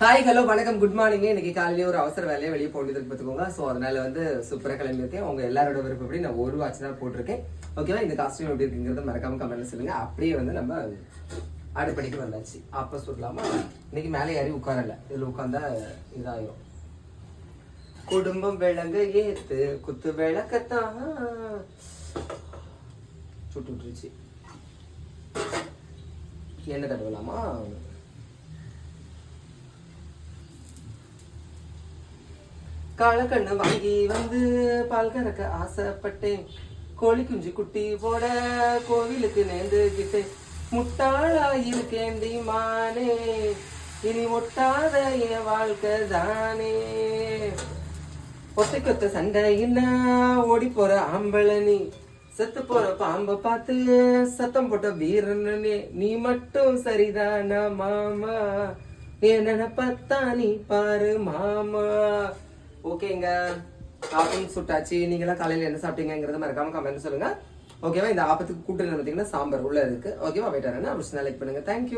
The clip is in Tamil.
ஹாய் ஹலோ வணக்கம். குட் மார்னிங் இன்னைக்கு காலையிலே ஒரு அவசர வேலையை வெளியே போட்டு பார்த்துக்கோங்க. ஸோ அதனால வந்து சூப்பராக கிளம்பியிருக்கேன் உங்க எல்லாரோட விருப்பப்படி நான் ஒரு வாட்ச் தான் போட்டிருக்கேன். ஓகேவா இந்த காஸ்டியூம் எப்படி இருக்குங்கிறத மறக்காம கமெண்ட்ல சொல்லுங்க. அப்படியே வந்து நம்ம அடுப்படிக்கு வந்தாச்சு. அப்போ சொல்லலாமா? இன்னைக்கு மேலே ஏறி உட்காரல. இதில் உட்காந்தா இதாயிரும். குடும்பம் விளங்க ஏத்து குத்து விளக்கத்தான் சுட்டு விட்டுருச்சு. என்ன தடவலாமா? காலக்கண்ணு வாங்கி வந்து பால் கறக்க ஆசைப்பட்டேன். கோழி குஞ்சு குட்டி போட கோவிலுக்கு நேர்ந்துகிட்டேன். முட்டாளா இருக்கேண்டி மானே இனி ஒட்டாத என் வாழ்க்கை தானே. ஒத்தை கொத்த சண்டை என்ன? ஓடி போற ஆம்பளனி நீ. செத்து போற பாம்ப பார்த்து சத்தம் போட்ட வீரனே நீ. மட்டும் சரிதானா மாமா? என் நினைப்பத்தா நீ பாரு மாமா. ஓகேங்க. ஆப்பம் சுட்டாச்சு. நீங்களாம் காலையில என்ன சாப்பிட்டீங்கிறத மறக்காம கமெண்ட் சொல்லுங்க. ஓகேவா? இந்த ஆப்பத்துக்கு கூட்டு பார்த்தீங்கன்னா சாம்பார் உள்ள இருக்கு. ஓகேவா? வெயிட் வரேன். அப்படி லைக் பண்ணுங்க. தேங்க்யூ